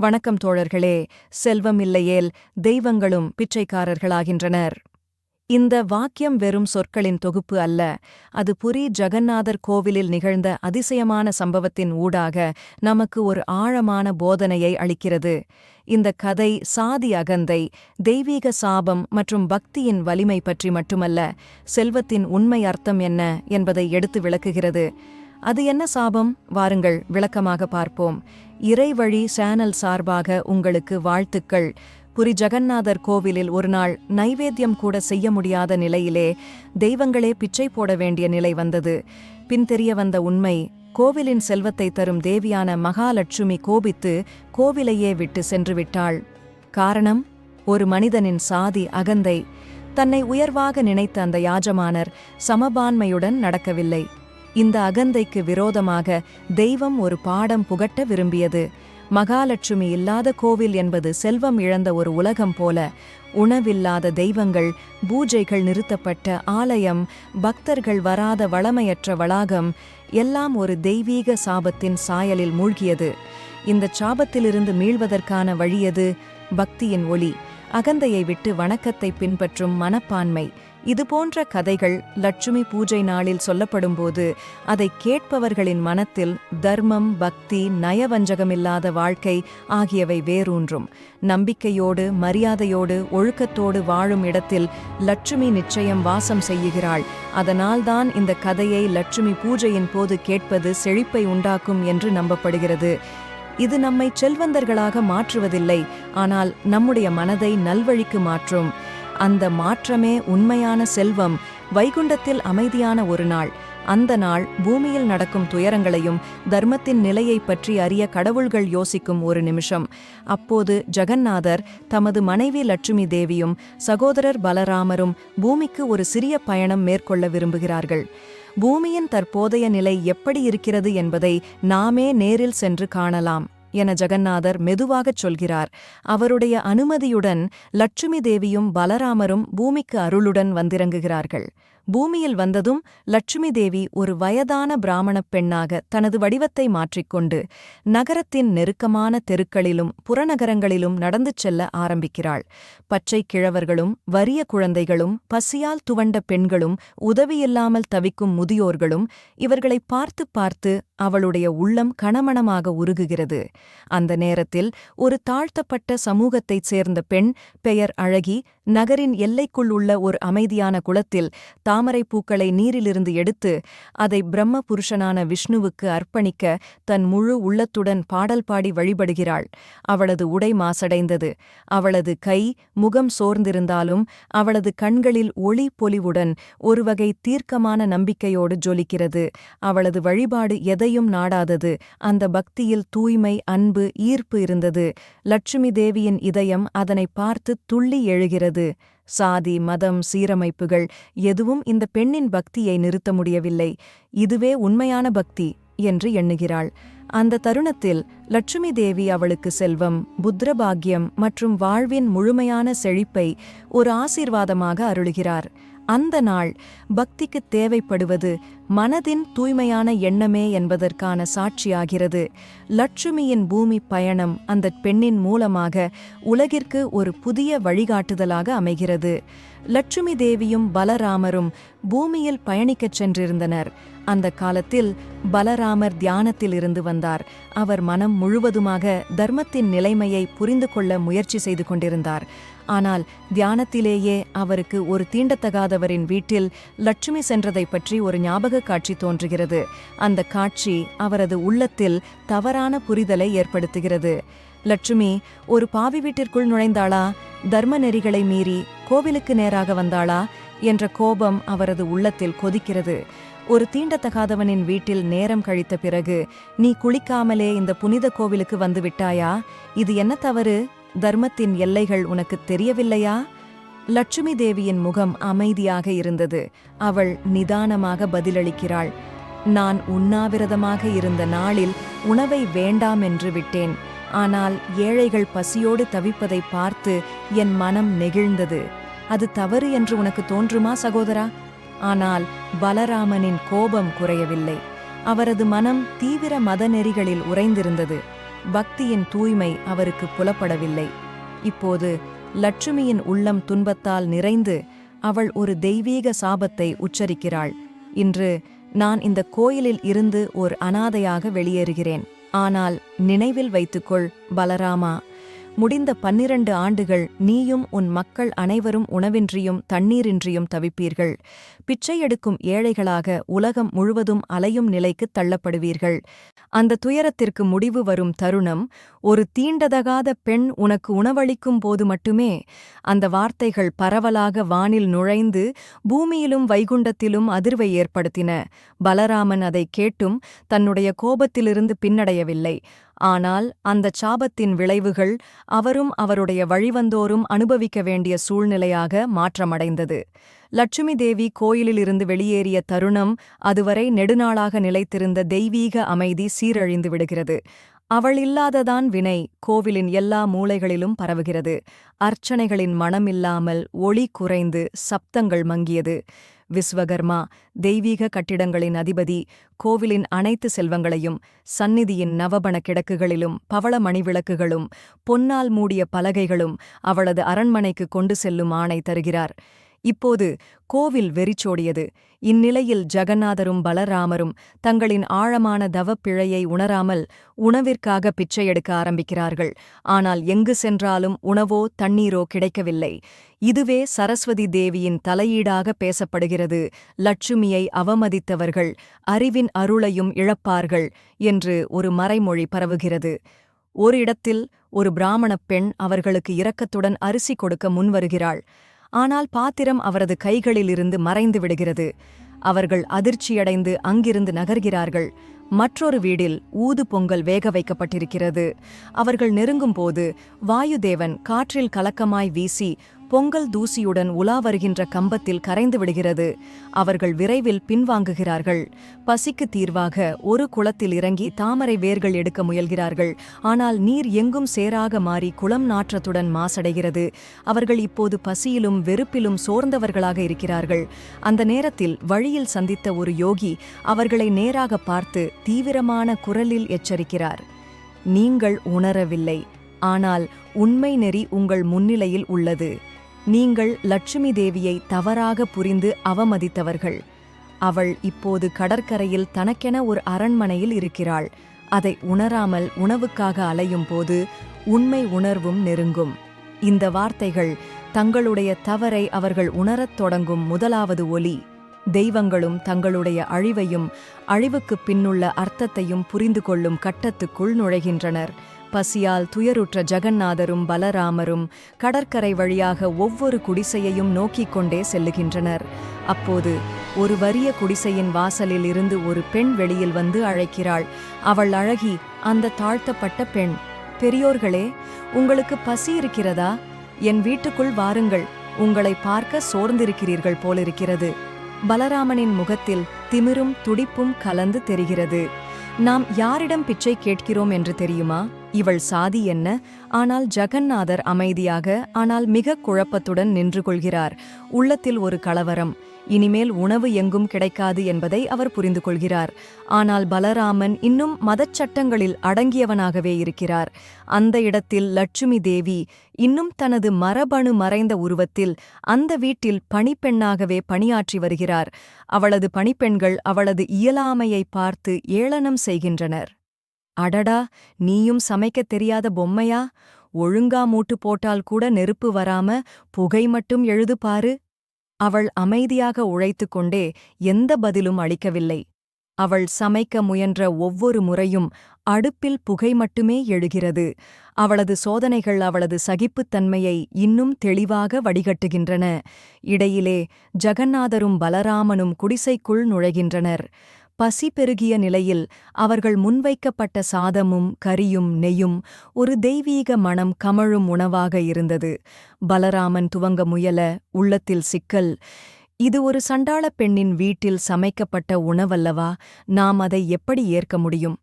வணக்கம் தோழர்களே. செல்வம் இல்லையேல் தெய்வங்களும் பிச்சைக்காரர்களாகின்றனர். இந்த வாக்கியம் வெறும் சொற்களின் தொகுப்பு அல்ல. அது புரி ஜெகநாதர் கோவிலில் நிகழ்ந்த அதிசயமான சம்பவத்தின் ஊடாக நமக்கு ஒரு ஆழமான போதனையை அளிக்கிறது. இந்த கதை சாதி அகந்தை தெய்வீக சாபம் மற்றும் பக்தியின் வலிமை பற்றி மட்டுமல்ல செல்வத்தின் உண்மை அர்த்தம் என்ன என்பதை எடுத்து விளக்குகிறது. அது என்ன சாபம்? வாருங்கள் விளக்கமாக பார்ப்போம். இறைவழி சேனல் சார்பாக உங்களுக்கு வாழ்த்துக்கள். புரி ஜெகநாதர் கோவிலில் ஒருநாள் நைவேத்தியம் கூட செய்ய முடியாத நிலையிலே தெய்வங்களே பிச்சை போட வேண்டிய நிலை வந்தது. பின் தெரிய வந்த உண்மை கோவிலின் செல்வத்தை தரும் தேவியான மகாலட்சுமி கோபித்து கோவிலையே விட்டு சென்று விட்டாள். காரணம் ஒரு மனிதனின் சாதி அகந்தை. தன்னை உயர்வாக நினைத்த அந்த யாஜமானர் சமபான்மையுடன் நடக்கவில்லை. இந்த அகந்தைக்கு விரோதமாக தெய்வம் ஒரு பாடம் புகட்ட விரும்பியது. மகாலட்சுமி இல்லாத கோவில் என்பது செல்வம் இழந்த ஒரு உலகம் போல. உணவில்லாத தெய்வங்கள் பூஜைகள் நிறுத்தப்பட்ட ஆலயம் பக்தர்கள் வராத வளமையற்ற வளாகம் எல்லாம் ஒரு தெய்வீக சாபத்தின் சாயலில் மூழ்கியது. இந்த சாபத்திலிருந்து மீள்வதற்கான வழியது பக்தியின் ஒளி. அகந்தையை விட்டு வணக்கத்தை பின்பற்றும் மனப்பான்மை. இதுபோன்ற கதைகள் லட்சுமி பூஜை நாளில் சொல்லப்படும்போது அதை கேட்பவர்களின் மனத்தில் தர்மம் பக்தி நயவஞ்சகமில்லாத வாழ்க்கை ஆகியவை வேரூன்றும். நம்பிக்கையோடு மரியாதையோடு ஒழுக்கத்தோடு வாழும் இடத்தில் லட்சுமி நிச்சயம் வாசம் செய்யுகிறாள் அதனால்தான் இந்த கதையை லட்சுமி பூஜையின் போது கேட்பது செழிப்பை உண்டாக்கும் என்று நம்பப்படுகிறது. இது நம்மை செல்வந்தர்களாக மாற்றுவதில்லை ஆனால் நம்முடைய மனதை நல்வழிக்கு மாற்றும். அந்த மாற்றமே உண்மையான செல்வம் வைகுண்டத்தில் அமைதியான ஒரு நாள். அந்த நாள் பூமியில் நடக்கும் துயரங்களையும் தர்மத்தின் நிலையை பற்றி அறிய கடவுள்கள் யோசிக்கும் ஒரு நிமிஷம். அப்போது ஜெகந்நாதர் தமது மனைவி லட்சுமி தேவியும் சகோதரர் பலராமரும் பூமிக்கு ஒரு சிறிய பயணம் மேற்கொள்ள விரும்புகிறார்கள். பூமியின் தற்போதைய நிலை எப்படி இருக்கிறது என்பதை நாமே நேரில் சென்று காணலாம். என ஜெகநாதர் மெதுவாகச் சொல்கிறார். அவருடைய அனுமதியுடன் லட்சுமி தேவியும் பலராமரும் பூமிக்கு அருளுடன் வந்திறங்குகிறார்கள். பூமியில் வந்ததும் லட்சுமி தேவி ஒரு வயதான பிராமணப் பெண்ணாக தனது வடிவத்தை மாற்றிக்கொண்டு நகரத்தின் நெருக்கமான தெருக்களிலும் புறநகரங்களிலும் நடந்து செல்ல ஆரம்பிக்கிறாள். பச்சை கிழவர்களும் வறிய குழந்தைகளும் பசியால் துவண்ட பெண்களும் உதவியில்லாமல் தவிக்கும் முதியோர்களும் இவர்களை பார்த்து பார்த்து அவளுடைய உள்ளம் கணமணமாக உருகுகிறது. அந்த நேரத்தில் ஒரு தாழ்த்தப்பட்ட சமூகத்தைச் சேர்ந்த பெண் பெயர் அழகி நகரின் எல்லைக்குள் உள்ள ஒரு அமைதியான குளத்தில் தாமரை பூக்களை நீரிலிருந்து எடுத்து அதை பிரம்ம புருஷனான விஷ்ணுவுக்கு அர்ப்பணிக்க தன் முழு உள்ளத்துடன் பாடல் பாடி வழிபடுகிறாள். அவளது உடை மாசடைந்தது. அவளது கை முகம் சோர்ந்திருந்தாலும் அவளது கண்களில் ஒளி பொலிவுடன் ஒருவகை தீர்க்கமான நம்பிக்கையோடு ஜொலிக்கிறது. அவளது வழிபாடு எதையும் நாடாதது. அந்த பக்தியில் தூய்மை அன்பு ஈர்ப்பு இருந்தது. லட்சுமி தேவியின் இதயம் அதனை பார்த்து துள்ளி எழுகிறது. சாதி மதம் சீரமைப்புகள் எதுவும் இந்த பெண்ணின் பக்தியை நிறுத்த முடியவில்லை. இதுவே உண்மையான பக்தி என்று எண்ணுகிறாள். அந்த தருணத்தில் லட்சுமி தேவி அவளுக்கு செல்வம் புத்திரபாகியம் மற்றும் வாழ்வின் முழுமையான செழிப்பை ஒரு ஆசீர்வாதமாக அருளுகிறார். அந்த நாள் பக்திக்கு தேவைப்படுவது மனதின் தூய்மையான எண்ணமே என்பதற்கான சாட்சியாகிறது. லட்சுமியின் பூமி பயணம் அந்த பெண்ணின் மூலமாக உலகிற்கு ஒரு புதிய வழிகாட்டுதலாக அமைகிறது. லட்சுமி தேவியும் பலராமரும் பூமியில் பயணிக்கச் சென்றிருந்தனர். அந்த காலத்தில் பலராமர் தியானத்தில் இருந்து வந்தார். அவர் மனம் முழுவதுமாக தர்மத்தின் நிலைமையை புரிந்து கொள்ள முயற்சி செய்து கொண்டிருந்தார். ஆனால் தியானத்திலேயே அவருக்கு ஒரு தீண்டத்தகாதவரின் வீட்டில் லட்சுமி சென்றதைப் பற்றி ஒரு ஞாபக காட்சி தோன்றுகிறது. அந்த காட்சி அவரது உள்ளத்தில் தவறான புரிதலை ஏற்படுத்துகிறது. லட்சுமி ஒரு பாவி வீட்டிற்குள் நுழைந்தாளா? தர்ம நெறிகளை மீறி கோவிலுக்கு நேராக வந்தாளா? என்ற கோபம் அவரது உள்ளத்தில் கொதிக்கிறது. ஒரு தீண்டத்தகாதவனின் வீட்டில் நேரம் கழித்த பிறகு நீ குளிக்காமலே இந்த புனித கோவிலுக்கு வந்து விட்டாயா? இது என்ன தவறு? தர்மத்தின் எல்லைகள் உனக்கு தெரியவில்லையா? லட்சுமி தேவியின் முகம் அமைதியாக இருந்தது. அவள் நிதானமாக பதிலளிக்கிறாள். நான் உண்ணாவிரதமாக இருந்த நாளில் உணவை வேண்டாம் என்று விட்டேன். ஆனால் ஏழைகள் பசியோடு தவிப்பதை பார்த்து என் மனம் நெகிழ்ந்தது. அது தவறு என்று உனக்கு தோன்றுமா சகோதரா? ஆனால் பலராமனின் கோபம் குறையவில்லை. அவரது மனம் தீவிர மத நெறிகளில் உறைந்திருந்தது. பக்தியின் தூய்மை அவருக்கு புலப்படவில்லை. இப்போது லட்சுமியின் உள்ளம் துன்பத்தால் நிறைந்து அவள் ஒரு தெய்வீக சாபத்தை உச்சரிக்கிறாள். இன்று நான் இந்த கோயிலில் இருந்து ஓர் அனாதையாக வெளியேறுகிறேன். ஆனால் நினைவில் வைத்துக்கொள் பலராமா முடிந்த பன்னிரண்டு ஆண்டுகள் நீயும் உன் மக்கள் அனைவரும் உணவின்றியும் தண்ணீரின்றியும் தவிப்பீர்கள். பிச்சை எடுக்கும் ஏழைகளாக உலகம் முழுவதும் அலையும் நிலைக்குத் தள்ளப்படுவீர்கள். அந்த துயரத்திற்கு முடிவு வரும் தருணம் ஒரு தீண்டதகாத பெண் உனக்கு உணவளிக்கும் போது மட்டுமே அந்த வார்த்தைகள் பரவலாக வானில் நுழைந்து பூமியிலும் வைகுண்டத்திலும் அதிர்வை ஏற்படுத்தின. பலராமன் அதை கேட்டும் தன்னுடைய கோபத்திலிருந்து பின்னடையவில்லை. ஆனால் அந்தச் சாபத்தின் விளைவுகள் அவரும் அவருடைய வழிவந்தோரும் அனுபவிக்க வேண்டிய சூழ்நிலையாக மாற்றமடைந்தது. லட்சுமி தேவி கோயிலிலிருந்து வெளியேறிய தருணம் அதுவரை நெடுநாளாக நிலைத்திருந்த தெய்வீக அமைதி சீரழிந்து விடுகிறது. அவள் இல்லாததான் வினை கோவிலின் எல்லா மூலைகளிலும் பரவுகிறது. அர்ச்சனைகளின் மனமில்லாமல் ஒளி குறைந்து சப்தங்கள் மங்கியது. விஸ்வகர்மா தெய்வீக கட்டிடங்களின் அதிபதி கோவிலின் அனைத்து செல்வங்களையும் சந்நிதியின் நவபண கிடக்குகளிலும் பவள மணிவிளக்குகளும் பொன்னால் மூடிய பலகைகளும் அவளது அரண்மனைக்கு கொண்டு செல்லும் ஆணை தருகிறார். இப்போது கோவில் வெறிச்சோடியது. இந்நிலையில் ஜெகநாதரும் பலராமரும் தங்களின் ஆழமான தவப்பிழையை உணராமல் உணவிற்காக பிச்சை எடுக்க ஆரம்பிக்கிறார்கள். ஆனால் எங்கு சென்றாலும் உணவோ தண்ணீரோ கிடைக்கவில்லை. இதுவே சரஸ்வதி தேவியின் தலையீடாக பேசப்படுகிறது. லட்சுமியை அவமதித்தவர்கள் அறிவின் அருளையும் இழப்பார்கள் என்று ஒரு மறைமொழி பரவுகிறது. ஒரு இடத்தில் ஒரு பிராமணப் பெண் அவர்களுக்கு இரக்கத்துடன் அரிசி கொடுக்க முன்வருகிறாள். ஆனால் பாத்திரம் அவரது கைகளிலிருந்து மறைந்து விடுகிறது. அவர்கள் அதிர்ச்சியடைந்து அங்கிருந்து நகர்கிறார்கள். மற்றொரு வீடில் ஊது பொங்கல் வேக வைக்கப்பட்டிருக்கிறது. அவர்கள் நெருங்கும்போது வாயுதேவன் காற்றில் கலக்கமாய் வீசி பொங்கல் தூசியுடன் உலா வருகின்ற கம்பத்தில் கரைந்து விடுகிறது. அவர்கள் விரைவில் பின்வாங்குகிறார்கள். பசிக்கு தீர்வாக ஒரு குளத்தில் இறங்கி தாமரை வேர்கள் எடுக்க முயல்கிறார்கள். ஆனால் நீர் எங்கும் சேராக மாறி குளம் நாற்றத்துடன் மாசடைகிறது. அவர்கள் இப்போது பசியிலும் வெறுப்பிலும் சோர்ந்தவர்களாக இருக்கிறார்கள். அந்த நேரத்தில் வழியில் சந்தித்த ஒரு யோகி அவர்களை நேராக பார்த்து தீவிரமான குரலில் எச்சரிக்கிறார். நீங்கள் உணரவில்லை. ஆனால் உண்மை நெறி உங்கள் முன்னிலையில் உள்ளது. நீங்கள் லட்சுமி தேவியை தவறாக புரிந்து அவமதித்தவர்கள். அவள் இப்போது கடற்கரையில் தனக்கென ஒரு அரண்மனையில் இருக்கிறாள். அதை உணராமல் உணவுக்காக அலையும் போது உண்மை உணர்வும் நெருங்கும். இந்த வார்த்தைகள் தங்களுடைய தவறை அவர்கள் உணரத் தொடங்கும் முதலாவது ஒலி. தெய்வங்களும் தங்களுடைய அழிவையும் அழிவுக்குப் பின்னுள்ள அர்த்தத்தையும் புரிந்து கொள்ளும் கட்டத்துக்குள் நுழைகின்றனர். பசியால் துயருற்ற ஜகந்நாதரும் பலராமரும் கடற்கரை வழியாக ஒவ்வொரு குடிசையையும் நோக்கிக் கொண்டே செல்லுகின்றனர். அப்போது ஒரு வறிய குடிசையின் வாசலில் இருந்து ஒரு பெண் வெளியில் வந்து அழைக்கிறாள். அவள் அழகி அந்த தாழ்த்தப்பட்ட பெண் பெரியோர்களே உங்களுக்கு பசி இருக்கிறதா? என் வீட்டுக்குள் வாருங்கள் உங்களை பார்க்க சோர்ந்திருக்கிறீர்கள் போலிருக்கிறது பலராமனின் முகத்தில் திமிரும் துடிப்பும் கலந்து தெரிகிறது. நாம் யாரிடம் பிச்சை கேட்கிறோம் என்று தெரியுமா? இவள் சாதி என்ன? ஆனால் ஜெகந்நாதர் அமைதியாக ஆனால் மிக குழப்பத்துடன் நின்று கொள்கிறார். உள்ளத்தில் ஒரு கலவரம். இனிமேல் உணவு எங்கும் கிடைக்காது என்பதை அவர் புரிந்து கொள்கிறார். ஆனால் பலராமன் இன்னும் மதச்சட்டங்களில் அடங்கியவனாகவே இருக்கிறார். அந்த இடத்தில் லட்சுமி தேவி இன்னும் தனது மரபணு மறைந்த உருவத்தில் அந்த வீட்டில் பணிப்பெண்ணாகவே பணியாற்றி வருகிறார். அவளது பணிப்பெண்கள் அவளது இயலாமையை பார்த்து ஏளனம் செய்கின்றனர். அடடா நீயும் சமைக்கத் தெரியாத பொம்மையா? ஒழுங்கா மூட்டு போட்டால் கூட நெருப்பு வராம புகை மட்டும் எழுது பாரு. அவள் அமைதியாக உழைத்துக் கொண்டே எந்த பதிலும் அளிக்கவில்லை. அவள் சமைக்க முயன்ற ஒவ்வொரு முறையும் அடுப்பில் புகை மட்டுமே எழுகிறது. அவளது சோதனைகள் அவளது சகிப்புத்தன்மையை இன்னும் தெளிவாக வடிகட்டுகின்றன. இடையிலே ஜெகநாதரும் பலராமனும் குடிசைக்குள் நுழைகின்றனர். பசி பெருகிய நிலையில் அவர்கள் முன்வைக்கப்பட்ட சாதமும் கரியும் நெய்யும் ஒரு தெய்வீக மனம் கமழும் உணவாக இருந்தது. பலராமன் துவங்க முயல உள்ளத்தில் சிக்கல் இது ஒரு சண்டாளப் பெண்ணின் வீட்டில் சமைக்கப்பட்ட உணவல்லவா? நாம் அதை எப்படி ஏற்க முடியும்?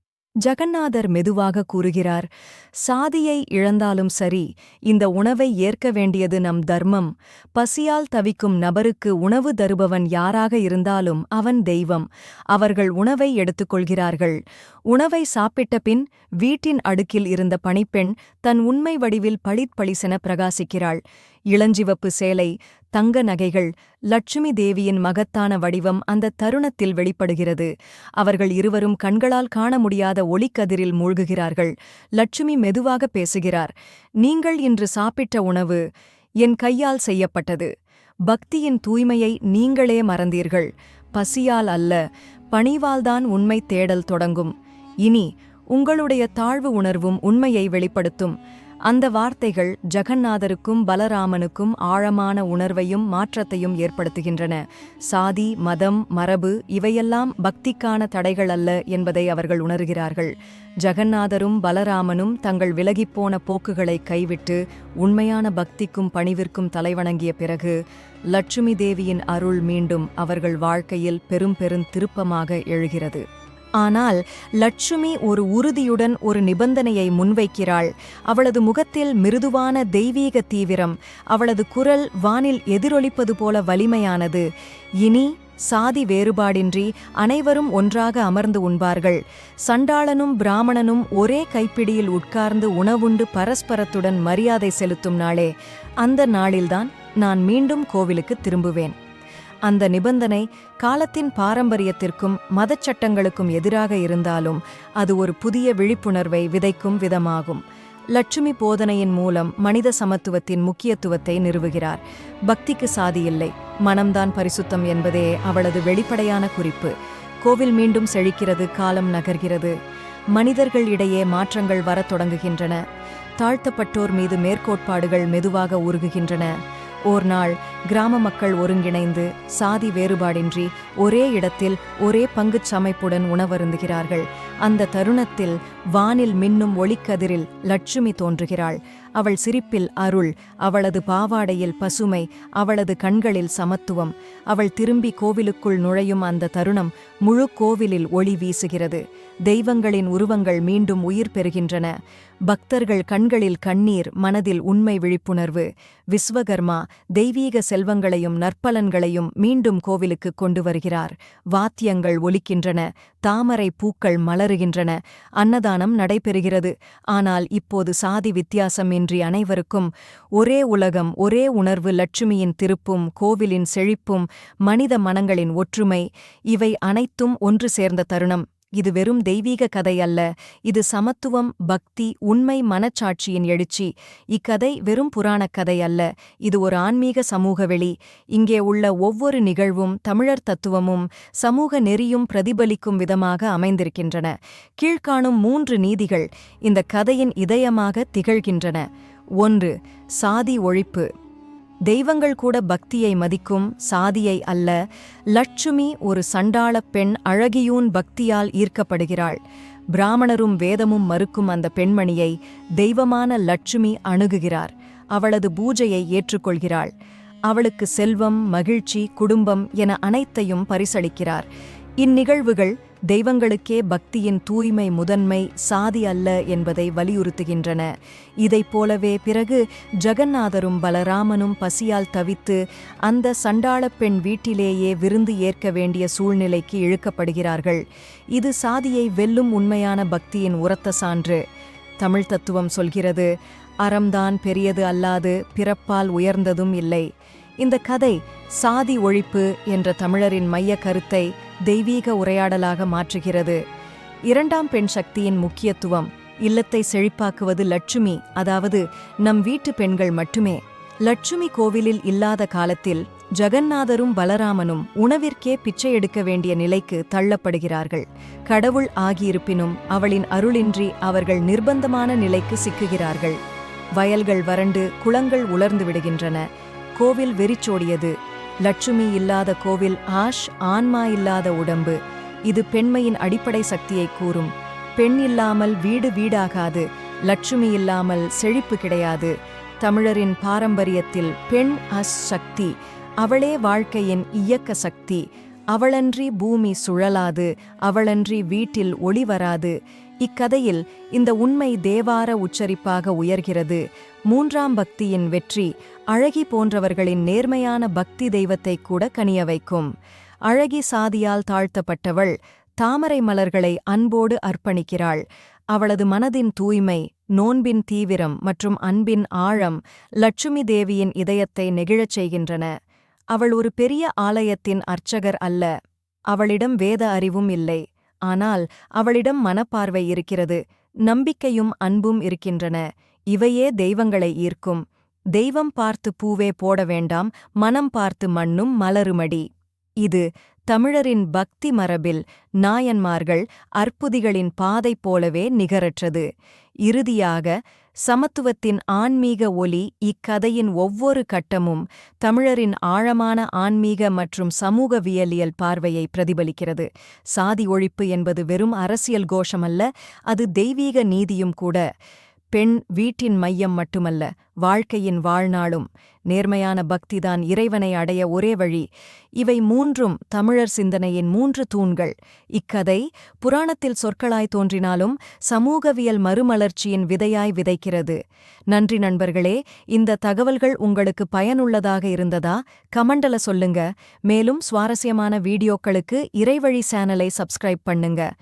ஜெகநாதர் மெதுவாக கூறுகிறார் சாதியை இழந்தாலும் சரி இந்த உணவை ஏற்க வேண்டியது நம் தர்மம். பசியால் தவிக்கும் நபருக்கு உணவு தருபவன் யாராக இருந்தாலும் அவன் தெய்வம். அவர்கள் உணவை எடுத்துக்கொள்கிறார்கள். உணவை சாப்பிட்ட பின் வீட்டின் அடுக்கில் இருந்த பணிப்பெண் தன் உண்மை வடிவில் பளித்பளிசென பிரகாசிக்கிறாள். இளஞ்சிவப்பு சேலை தங்க நகைகள் லட்சுமி தேவியின் மகத்தான வடிவம் அந்த தருணத்தில் வெளிப்படுகிறது. அவர்கள் இருவரும் கண்களால் காண முடியாத ஒளிக்கதிரில் மூழ்குகிறார்கள். லட்சுமி மெதுவாக பேசுகிறார் நீங்கள் இன்று சாப்பிட்ட உணவு என் கையால் செய்யப்பட்டது. பக்தியின் தூய்மையை நீங்களே மறந்தீர்கள். பசியால் அல்ல பணிவால்தான் உண்மை தேடல் தொடங்கும். இனி உங்களுடைய தாழ்வு உணர்வும் உண்மையை வெளிப்படுத்தும். அந்த வார்த்தைகள் ஜெகநாதருக்கும் பலராமனுக்கும் ஆழமான உணர்வையும் மாற்றத்தையும் ஏற்படுத்துகின்றன. சாதி மதம் மரபு இவையெல்லாம் பக்திக்கான தடைகள் அல்ல என்பதை அவர்கள் உணர்கிறார்கள். ஜெகநாதரும் பலராமனும் தங்கள் விலகிப்போன போக்குகளை கைவிட்டு உண்மையான பக்திக்கும் பணிவிற்கும் தலைவணங்கிய பிறகு லட்சுமி தேவியின் அருள் மீண்டும் அவர்கள் வாழ்க்கையில் பெரும் பெரும் திருப்பமாக எழுகிறது. ஆனால் லட்சுமி ஒரு உறுதியுடன் ஒரு நிபந்தனையை முன்வைக்கிறாள். அவளது முகத்தில் மிருதுவான தெய்வீக தீவிரம் அவளது குரல் வானில் எதிரொலிப்பது போல வலிமையானது. இனி சாதி வேறுபாடின்றி அனைவரும் ஒன்றாக அமர்ந்து உண்பார்கள். சண்டாளனும் பிராமணனும் ஒரே கைப்பிடியில் உட்கார்ந்து உணவுண்டு பரஸ்பரத்துடன் மரியாதை செலுத்தும் நாளே. அந்த நாளில்தான் நான் மீண்டும் கோவிலுக்கு திரும்புவேன். அந்த நிபந்தனை காலத்தின் பாரம்பரியத்திற்கும் மதச்சட்டங்களுக்கும் எதிராக இருந்தாலும் அது ஒரு புதிய விழிப்புணர்வை விதைக்கும் விதமாகும். லட்சுமி போதனையின் மூலம் மனித சமத்துவத்தின் முக்கியத்துவத்தை நிறுவுகிறார். பக்திக்கு சாதி இல்லை மனம்தான் பரிசுத்தம் என்பதே அவளது வெளிப்படையான குறிப்பு. கோவில் மீண்டும் செழிக்கிறது காலம் நகர்கிறது. மனிதர்கள் இடையே மாற்றங்கள் வரத் தொடங்குகின்றன. தாழ்த்தப்பட்டோர் மீது மேற்கோட்பாடுகள் மெதுவாக உருகுகின்றன. ஓர் நாள் கிராம மக்கள் ஒருங்கிணைந்து சாதி வேறுபாடின்றி ஒரே இடத்தில் ஒரே பங்குச் சமைப்புடன் உணவருந்துகிறார்கள். அந்த தருணத்தில் வானில் மின்னும் ஒளிக்கதிரில் லட்சுமி தோன்றுகிறாள். அவள் சிரிப்பில் அருள் அவளது பாவாடையில் பசுமை அவளது கண்களில் சமத்துவம். அவள் திரும்பி கோவிலுக்குள் நுழையும் அந்த தருணம் முழு கோவிலில் ஒளி வீசுகிறது. தெய்வங்களின் உருவங்கள் மீண்டும் உயிர் பெறுகின்றன. பக்தர்கள் கண்களில் கண்ணீர் மனதில் உண்மை விழிப்புணர்வு. விஸ்வகர்மா தெய்வீக செல்வங்களையும் நற்பலன்களையும் மீண்டும் கோவிலுக்கு கொண்டு வருகிறார் வாத்தியங்கள் ஒலிக்கின்றன தாமரை பூக்கள் மலருகின்றன அன்னதானம் நடைபெறுகிறது. ஆனால் இப்போது சாதி வித்தியாசமின்றி அனைவருக்கும் ஒரே உலகம் ஒரே உணர்வு லட்சுமியின் திருப்பும் கோவிலின் செழிப்பும் மனித மனங்களின் ஒற்றுமை இவை அனைத்தும் ஒன்று சேர்ந்த தருணம். இது வெறும் தெய்வீக கதை அல்ல. இது சமத்துவம் பக்தி உண்மை மனச்சாட்சியின் எழுச்சி. இக்கதை வெறும் புராணக் கதை அல்ல. இது ஒரு ஆன்மீக சமூக வெளி. இங்கே உள்ள ஒவ்வொரு நிகழ்வும் தமிழர் தத்துவமும் சமூக நெறியும் பிரதிபலிக்கும் விதமாக அமைந்திருக்கின்றன. கீழ்காணும் மூன்று நீதிகள் இந்த கதையின் இதயமாக திகழ்கின்றன. ஒன்று சாதி ஒழிப்பு. தெய்வங்கள் கூட பக்தியை மதிக்கும் சாதியை அல்ல லட்சுமி ஒரு சண்டாளப் பெண் அழகியூன் பக்தியால் ஈர்க்கப்படுகிறாள். பிராமணரும் வேதமும் மறுக்கும் அந்த பெண்மணியை தெய்வமான லட்சுமி அணுகுகிறார். அவளது பூஜையை ஏற்றுக்கொள்கிறாள். அவளுக்கு செல்வம் மகிழ்ச்சி குடும்பம் என அனைத்தையும் பரிசளிக்கிறார். இந்நிகழ்வுகள் தெய்வங்களுக்கே பக்தியின் தூய்மை முதன்மை சாதி அல்ல என்பதை வலியுறுத்துகின்றன. இதைப் போலவே பிறகு ஜெகநாதரும் பலராமனும் பசியால் தவித்து அந்த சண்டாளப் பெண் வீட்டிலேயே விருந்து ஏற்க வேண்டிய சூழ்நிலைக்கு இழுக்கப்படுகிறார்கள். இது சாதியை வெல்லும் உண்மையான பக்தியின் உரத்த சான்று. தமிழ் தத்துவம் சொல்கிறது அறம்தான் பெரியது அல்லாது பிறப்பால் உயர்ந்ததும் இல்லை. இந்த கதை சாதி ஒழிப்பு என்ற தமிழரின் மைய கருத்தை தெய்வீக உரையாடலாக மாற்றுகிறது. இரண்டாம் பெண் சக்தியின் முக்கியத்துவம் இல்லத்தை செழிப்பாக்குவது லட்சுமி அதாவது நம் வீட்டு பெண்கள் மட்டுமே. லட்சுமி கோவிலில் இல்லாத காலத்தில் ஜெகநாதரும் பலராமனும் உணவிற்கே பிச்சை எடுக்க வேண்டிய நிலைக்கு தள்ளப்படுகிறார்கள். கடவுள் ஆகியிருப்பினும் அவளின் அருளின்றி அவர்கள் நிர்பந்தமான நிலைக்கு சிக்குகிறார்கள். வயல்கள் வறண்டு குளங்கள் உலர்ந்து விடுகின்றன. கோவில் வெறிச்சோடியது. லட்சுமி இல்லாத கோவில் ஆஷ் ஆன்மா இல்லாத உடம்பு. இது பெண்மையின் அடிப்படை சக்தியை கூறும். பெண் இல்லாமல் வீடு வீடாகாது. லட்சுமி இல்லாமல் செழிப்பு கிடையாது. தமிழரின் பாரம்பரியத்தில் பெண் அஸ் சக்தி அவளே வாழ்க்கையின் இயக்க சக்தி. அவளன்றி பூமி சுழலாது அவளன்றி வீட்டில் ஒளி வராது. இக்கதையில் இந்த உண்மை தேவார உச்சரிப்பாக உயர்கிறது. மூன்றாம் பக்தியின் வெற்றி அழகி போன்றவர்களின் நேர்மையான பக்தி தெய்வத்தை கூட கனிய வைக்கும். அழகி சாதியால் தாழ்த்தப்பட்டவள் தாமரை மலர்களை அன்போடு அர்ப்பணிக்கிறாள். அவளது மனதின் தூய்மை நோன்பின் தீவிரம் மற்றும் அன்பின் ஆழம் லட்சுமி தேவியின் இதயத்தை நெகிழச் செய்கின்றன. அவள் ஒரு பெரிய ஆலயத்தின் அர்ச்சகர் அல்ல. அவளிடம் வேத அறிவும் இல்லை. ஆனால் அவளிடம் மனப்பார்வை இருக்கிறது. நம்பிக்கையும் அன்பும் இருக்கின்றன. இவையே தெய்வங்களை ஈர்க்கும். தெய்வம் பார்த்து பூவே போட வேண்டாம் மனம் பார்த்து மண்ணும் மலருமடி. இது தமிழரின் பக்தி மரபில் நாயன்மார்கள் அற்புதிகளின் பாதை போலவே நிகரற்றது. இறுதியாக சமத்துவத்தின் ஆன்மீக ஒலி இக்கதையின் ஒவ்வொரு கட்டமும் தமிழரின் ஆழமான ஆன்மீக மற்றும் சமூகவியலியல் பார்வையை பிரதிபலிக்கிறது. சாதி ஒழிப்பு என்பது வெறும் அரசியல் கோஷமல்ல அது தெய்வீக நீதியும் கூட. பெண் வீட்டின் மையம் மட்டுமல்ல வாழ்க்கையின் வாழ்நாளும். நேர்மையான பக்திதான் இறைவனை அடைய ஒரே வழி. இவை மூன்றும் தமிழர் சிந்தனையின் மூன்று தூண்கள். இக்கதை புராணத்தில் சொற்களாய் தோன்றினாலும் சமூகவியல் மறுமலர்ச்சியின் விதையாய் விதைக்கிறது. நன்றி நண்பர்களே இந்த தகவல்கள் உங்களுக்கு பயனுள்ளதாக இருந்ததா? கமண்டல சொல்லுங்க. மேலும் சுவாரஸ்யமான வீடியோக்களுக்கு இறைவழி சேனலை சப்ஸ்கிரைப் பண்ணுங்க.